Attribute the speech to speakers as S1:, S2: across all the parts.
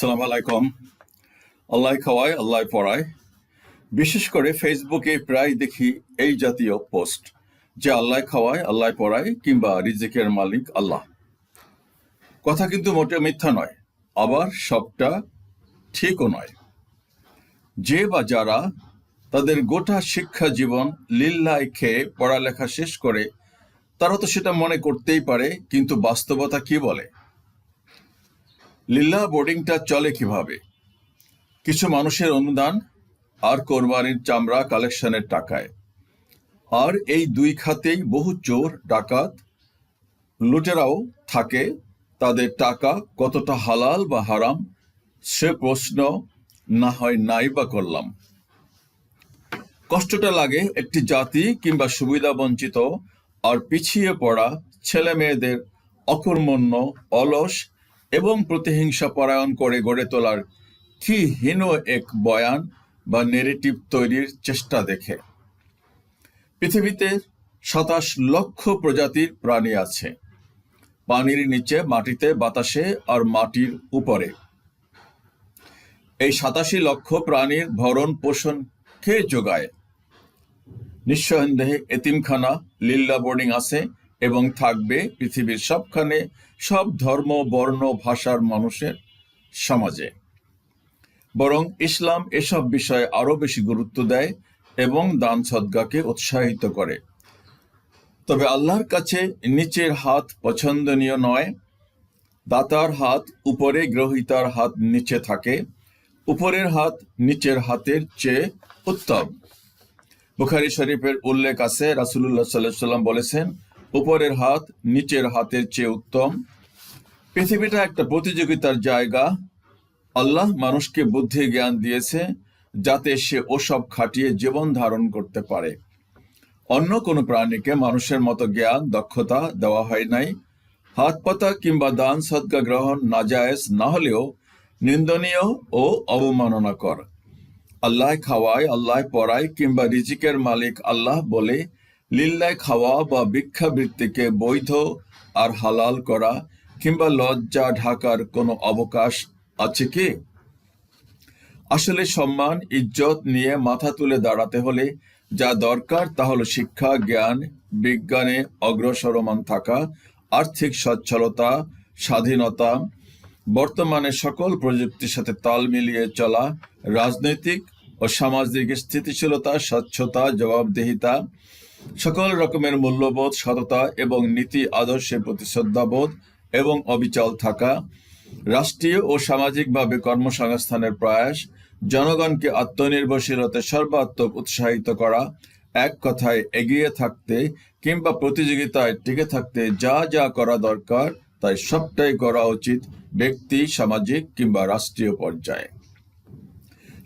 S1: সালাম আলাইকুম। আল্লাহ খাওয়ায় আল্লাহ পড়ায়। বিশেষ করে ফেসবুকে প্রায় দেখি এই জাতীয় পোস্ট যে আল্লাহ খাওয়ায় আল্লাহ পড়ায় কিংবা রিজিকের মালিক আল্লাহ। কথা কিন্তু মোটে মিথ্যা নয়, আবার সবটা ঠিকও নয়। যে বা যারা তাদের গোটা শিক্ষা জীবন লিল্লায় খেয়ে পড়ালেখা শেষ করে, তারা তো সেটা মনে করতেই পারে, কিন্তু বাস্তবতা কি বলে? লিল্লা বোর্ডিংটা চলে কীভাবে? কিছু মানুষের অনুদান আর কোরবানির চামড়া কালেকশনের টাকায়। আর এই দুই খাতেই বহু চোর, ডাকাত, লুটেরাও থাকে। তাদের টাকা কতটা হালাল বা হারাম, সে প্রশ্ন না হয় নাই বা করলাম। কষ্টটা লাগে একটি জাতি কিংবা সুবিধা বঞ্চিত আর পিছিয়ে পড়া ছেলে মেয়েদের অকর্মণ্য, অলস এবং প্রতিহিংসা পরায়ণ করে গড়ে তোলার কি হীন এক বয়ান বা নেরেটিভ তৈরির চেষ্টা দেখে। পৃথিবীতে সাতাশ লক্ষ প্রজাতির প্রাণী আছে। পানির নিচে, মাটিতে, বাতাসে আর মাটির উপরে। এই সাতাশি লক্ষ প্রাণীর ভরণ পোষণ কে যোগায়? নিঃসন্দেহে এতিমখানা লিল্লা বোর্ডিং আছে। এবং থাকবে পৃথিবীর সবখানে সব ধর্ম, বর্ণ, ভাষার মানুষের সমাজে। বরং ইসলাম এসব বিষয়ে আরও বেশি গুরুত্ব দেয় এবং দান সদ্গাকে উৎসাহিত করে। তবে আল্লাহর কাছে নিচের হাত পছন্দনীয় নয়। দাতার হাত উপরে, গ্রহিতার হাত নিচে থাকে। উপরের হাত নিচের হাতের চেয়ে উত্তম। বুখারি শরীফের উল্লেখ আছে রাসুল্লাহ সাল্লাহ সাল্লাম বলেছেন উপরের হাত নিচের হাতের চেয়ে উত্তম। পৃথিবীটা একটা প্রতিযোগিতার জায়গা। আল্লাহ মানুষকে বুদ্ধি জ্ঞান দিয়েছে যাতে সে ওসব খাটিয়ে জীবন ধারণ করতে পারে। অন্য কোনো প্রাণীকে মানুষের মতো জ্ঞান, দক্ষতা দেওয়া হয় নাই। হাত পাতা কিংবা দান সদ্গা গ্রহণ নাজায়েজ না হলেও নিন্দনীয় ও অবমাননাকর। আল্লাহ খাওয়ায় আল্লাহ পড়ায় কিংবা রিজিকের মালিক আল্লাহ বলে লিল্লায় খাওয়া বা ভিক্ষাবৃত্তিকে বৈধ আর হালাল করা কিংবা লজ্জা ঢাকার কোনো অবকাশ আছে কি? আসলে সম্মান, ইজ্জত নিয়ে মাথা তুলে দাঁড়াতে হলে যা দরকার তা হলো শিক্ষা, জ্ঞান, বিজ্ঞানে অগ্রসরমান থাকা, আর্থিক সচ্ছলতা, স্বাধীনতা, বর্তমানে সকল প্রযুক্তির সাথে তাল মিলিয়ে চলা, রাজনৈতিক ও সামাজিক স্থিতিশীলতা, স্বচ্ছতা, জবাবদিহিতা সকল রকমের মূল্যবোধ, সততা এবং নীতি আদর্শের প্রতি শ্রদ্ধাবোধ এবং অবিচল থাকা, রাষ্ট্রীয় ও সামাজিকভাবে কর্মসংস্থানের প্রয়াস, জনগণকে আত্মনির্ভরশীলতে সর্বাত্মক উৎসাহিত করা, এক কথায় এগিয়ে থাকতে কিংবা প্রতিযোগিতায় টিকে থাকতে যা যা করা দরকার, তাই সবটাই করা উচিত ব্যক্তি, সামাজিক কিংবা রাষ্ট্রীয় পর্যায়ে।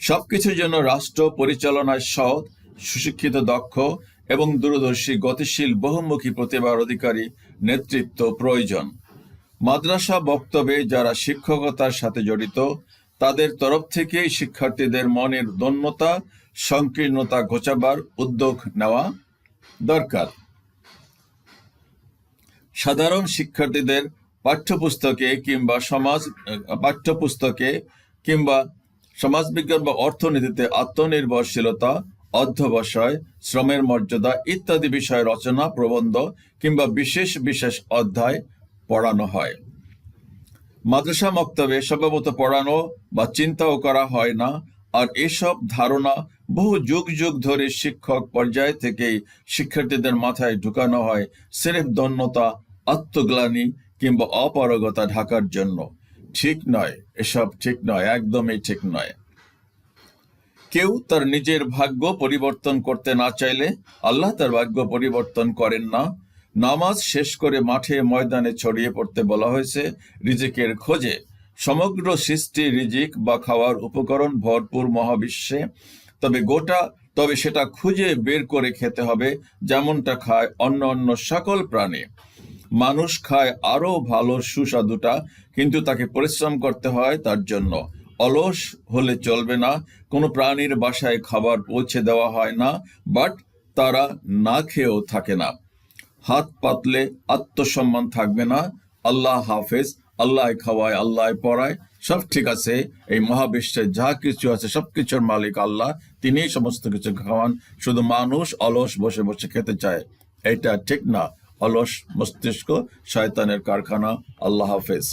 S1: সবকিছুর জন্য রাষ্ট্র পরিচালনায় সৎ, সুশিক্ষিত, দক্ষ এবং দূরদর্শী, গতিশীল, বহুমুখী প্রতিভার অধিকারী, নেতৃত্ব প্রয়োজন। মাদ্রাসা বক্তব্যে যারা শিক্ষকতার সাথে জড়িত, তাদের তরফ থেকে শিক্ষার্থীদের মনের দন্যতা, সংকীর্ণতা ঘোচাবার উদ্যোগ নেওয়া দরকার। সাধারণ শিক্ষার্থীদের পাঠ্যপুস্তকে কিংবা সমাজ, পাঠ্যপুস্তকে কিংবা সমাজবিজ্ঞান বা অর্থনীতিতে আত্মনির্ভরশীলতা অধ্যবসায়, শ্রমের মর্যাদা ইত্যাদি বিষয়ে রচনা, প্রবন্ধ কিংবা বিশেষ বিশেষ অধ্যায় পড়ানো হয়। মাদ্রাসা মক্তবে স্বভাবত পড়ানো বা চিন্তাও করা হয় না, আর এসব ধারণা বহু যুগ যুগ ধরে শিক্ষক পর্যায় থেকেই শিক্ষার্থীদের মাথায় ঢুকানো হয় সেরেফ দন্যতা, আত্মগ্লানি কিংবা অপারগতা ঢাকার জন্য। ঠিক নয়, এসব ঠিক নয়, একদমই ঠিক নয়। কেউ তার নিজের ভাগ্য পরিবর্তন করতে না চাইলে আল্লাহ তার ভাগ্য পরিবর্তন করেন না। নামাজ শেষ করে মাঠে ময়দানে ছড়িয়ে পড়তে বলা হয়েছে রিজিকের খোঁজে। সমগ্র সৃষ্টি রিজিক বা খাওয়ার উপকরণ ভরপুর মহাবিশ্বে। তবে গোটা, তবে সেটা খুঁজে বের করে খেতে হবে যেমনটা খায় অন্য অন্য সকল প্রাণী। মানুষ খায় আরও ভালো সুস্বাদুটা, কিন্তু তাকে পরিশ্রম করতে হয় তার জন্য। অলস হলে চলবে না, কোনো প্রাণীর বাসায় খাবার পৌঁছে দেওয়া হয় না বাট তারা না খেয়েও থাকে না। হাত পাতলে আত্মসম্মান থাকবে না, আল্লাহ হাফেজ আল্লাহ খাওয়ায় আল্লাহ পড়ায়, সব ঠিক আছে, এই মহাবিশ্বে যা কিছু আছে, সব কিছুর মালিক আল্লাহ তিনি সমস্ত কিছু খাওয়ান, শুধু মানুষ অলস বসে বসে খেতে চায়, এটা ঠিক না, অলস মস্তিষ্ক শয়তানের কারখানা, আল্লাহ হাফেজ।